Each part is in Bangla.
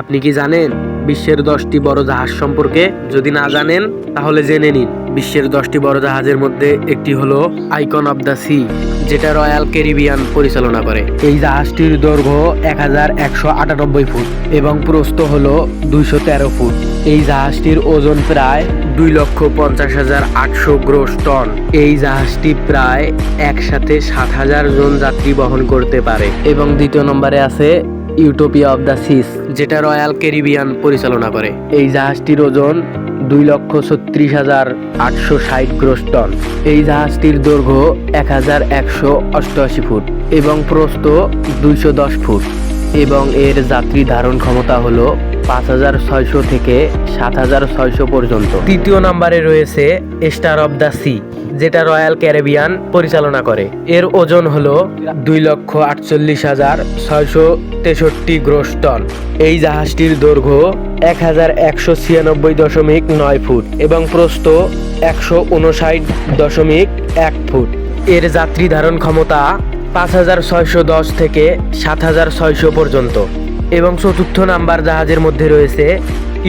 আপনি কি জানেন বিশ্বের দশটি বড় জাহাজ সম্পর্কে? যদি না জানেন, তাহলে জেনে নিন। বিশ্বের দশটি বড় জাহাজের মধ্যে একটি হলো আইকন অব দ্য সি, যেটা রয়্যাল ক্যারিবিয়ান পরিচালনা করে। এই জাহাজটির দৈর্ঘ্য এক হাজার একশো আটানব্বই ফুট এবং প্রস্থ হল দুইশো তেরো ফুট। এই জাহাজটির ওজন প্রায় দুই লক্ষ পঞ্চাশ হাজার আটশো গ্রোস টন। এই জাহাজটি প্রায় একসাথে সাত হাজার জন যাত্রী বহন করতে পারে। এবং দ্বিতীয় নম্বরে আছে ইউটোপিয়া অব দ্য সিস, যেটা রয়্যাল ক্যারিবিয়ান পরিচালনা করে। এই জাহাজটির ওজন দুই লক্ষ ছত্রিশ হাজার আটশো ষাট গ্রোস টন। এই জাহাজটির দৈর্ঘ্য এক হাজার একশো অষ্টআশি ফুট এবং প্রস্থ দুইশো দশ ফুট এবং এর যাত্রী ধারণ ক্ষমতা হলো পাঁচ হাজার ছয়শো থেকে সাত হাজার ছয়শো পর্যন্ত। তৃতীয় নম্বরে রয়েছে স্টার অব দ্য সি। যেটা রয়্যাল ক্যারিবিয়ান পরিচালনা করে। এর ওজন হল দুই লক্ষ আটচল্লিশ হাজার ছয়শো তেষট্টি গ্রোস টন। এই জাহাজটির দৈর্ঘ্য এক হাজার একশো ছিয়ানব্বই দশমিক নয় ফুট এবং প্রস্থ একশো উনষাট দশমিক এক ফুট। এর যাত্রী ধারণ ক্ষমতা পাঁচ হাজার ছয়শো দশ থেকে সাত হাজার ছয়শো পর্যন্ত। এবং চতুর্থ নাম্বার জাহাজের মধ্যে রয়েছে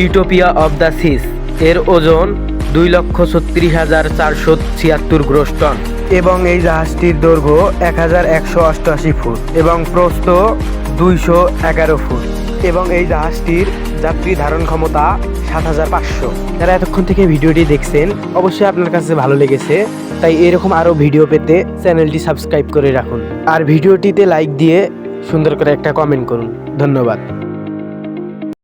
ইউটোপিয়া অব দ্য সিস। এর ওজন দুই লক্ষ ছত্রিশ হাজার চারশো ছিয়াত্তর গ্রোস টন। এবং এই জাহাজটির দৈর্ঘ্য এক হাজার একশো অষ্টআশি ফুট এবং প্রস্থ দুইশো এগারো ফুট। এবং এই জাহাজটির যাত্রী ধারণ ক্ষমতা সাত হাজার পাঁচশো। যারা এতক্ষণ থেকে ভিডিওটি দেখছেন, অবশ্যই আপনার কাছে ভালো লেগেছে, তাই এরকম আরও ভিডিও পেতে চ্যানেলটি সাবস্ক্রাইব করে রাখুন। আর ভিডিওটিতে লাইক দিয়ে সুন্দর করে একটা কমেন্ট করুন। ধন্যবাদ।